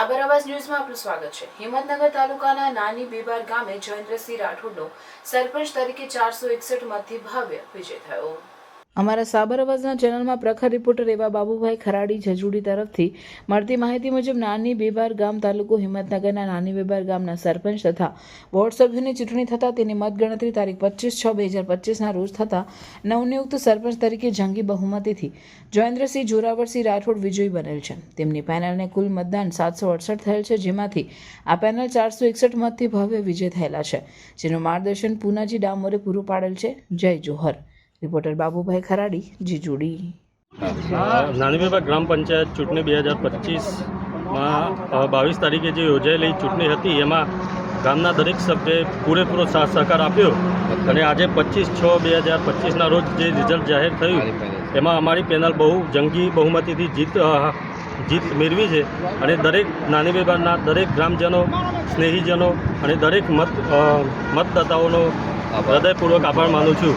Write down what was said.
સાબર આવાસ ન્યૂઝમાં આપનું સ્વાગત છે. હિંમતનગર તાલુકાના નાની બીબાર ગામે જયેન્દ્રસિંહ રાઠોડનો સરપંચ તરીકે ચારસો એકસઠ મતથી ભવ્ય વિજય થયો. અમારા સાબર અવાજના ચેનલમાં પ્રખર રિપોર્ટર એવા બાબુભાઈ ખરાડી જજુડી તરફથી મળતી માહિતી મુજબ નાની બેબાર ગામ તાલુકો હિંમતનગરના નાની બેબાર ગામના સરપંચ તથા વોર્ડ સભ્યોની ચૂંટણી થતાં તેની મતગણતરી તારીખ પચીસ છ બે હજાર પચીસના રોજ થતાં નવનિયુક્ત સરપંચ તરીકે જંગી બહુમતીથી જોયેન્દ્રસિંહ જોરાવરસિંહ રાઠોડ વિજયી બનેલ છે. તેમની પેનલને કુલ મતદાન સાતસો અડસઠ થયેલ છે, જેમાંથી આ પેનલ ચારસો એકસઠ મતથી ભવ્ય વિજય થયેલા છે, જેનું માર્ગદર્શન પૂનાજી ડામોરે પૂરું પાડેલ છે. જય જોહર. રિપોર્ટર બાબુભાઈ ખરાડી, જીજુડી. નાની ગ્રામ પંચાયત ચૂંટણી બે હજાર પચીસમાં બાવીસ તારીખે જે યોજાયેલી ચૂંટણી હતી, એમાં ગામના દરેક સભ્યે પૂરેપૂરો સાથ સહકાર આપ્યો. અને આજે પચીસ છ બે હજાર પચીસના રોજ જે રિઝલ્ટ જાહેર થયું, એમાં અમારી પેનલ બહુ જંગી બહુમતીથી જીત જીત મેળવી છે. અને દરેક નાની બેબાના દરેક ગ્રામજનો, સ્નેહીજનો અને દરેક મત મતદાતાઓનો હૃદયપૂર્વક આભાર માનું છું.